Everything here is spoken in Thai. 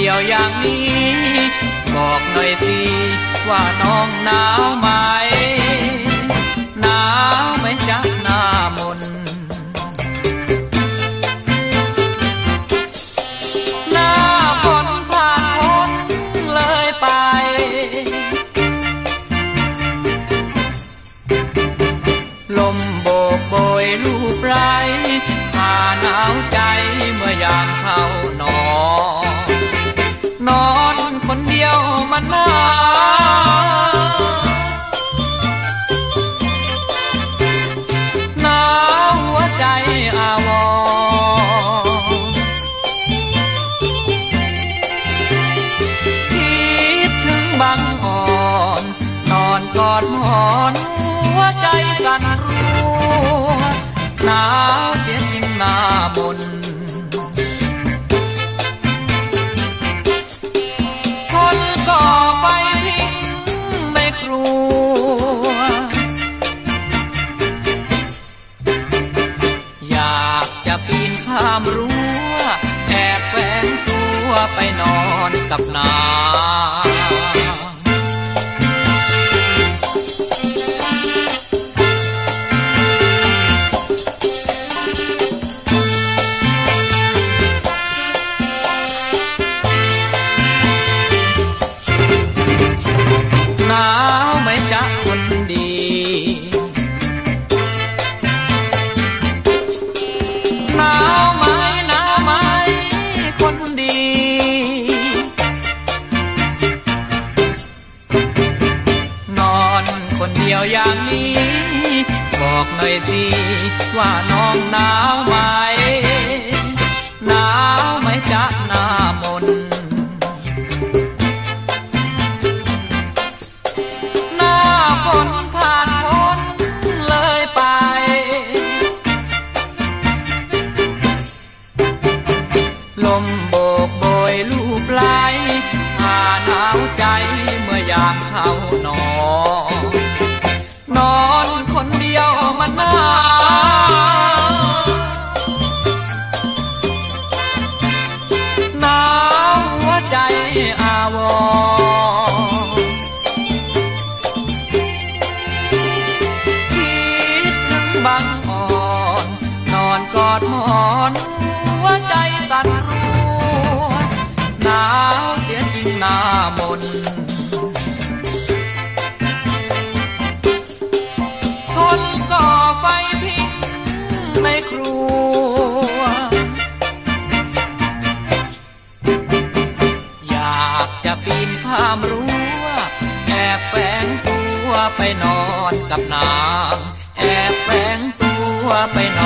เดียวอย่างนี้ บอกหน่อยสิว่าน้องหนาว มันหนาวหนาวหัวใจอาวรณ์คิดถึงบางอ่อน นอนกอดหมอนหัวใจสั่นรัวหนาวเสียจริงหน้ามนคน อยากจะปีนข้ามรั้วแอบแฝงตัวไปนอนกับนางนา ยวอย่างนี้ บอกหน่อยสิว่าน้องหนาวไหมหนาวไหมจ๊ะหน้ามนหน้าฝนผ่านพ้นเลยไป ลมโบกโบยลูบไหลพาหนาวใจเมื่อยามเข้าน ดหมอน หัวใจสั่นรัวหนาวเสียจริงหน้ามนคนก่อไฟพิงในครัว อยากจะปีนข้ามรั้วแอบแฝงตัวไปนอนกับนางแอบแฝงตัวไปน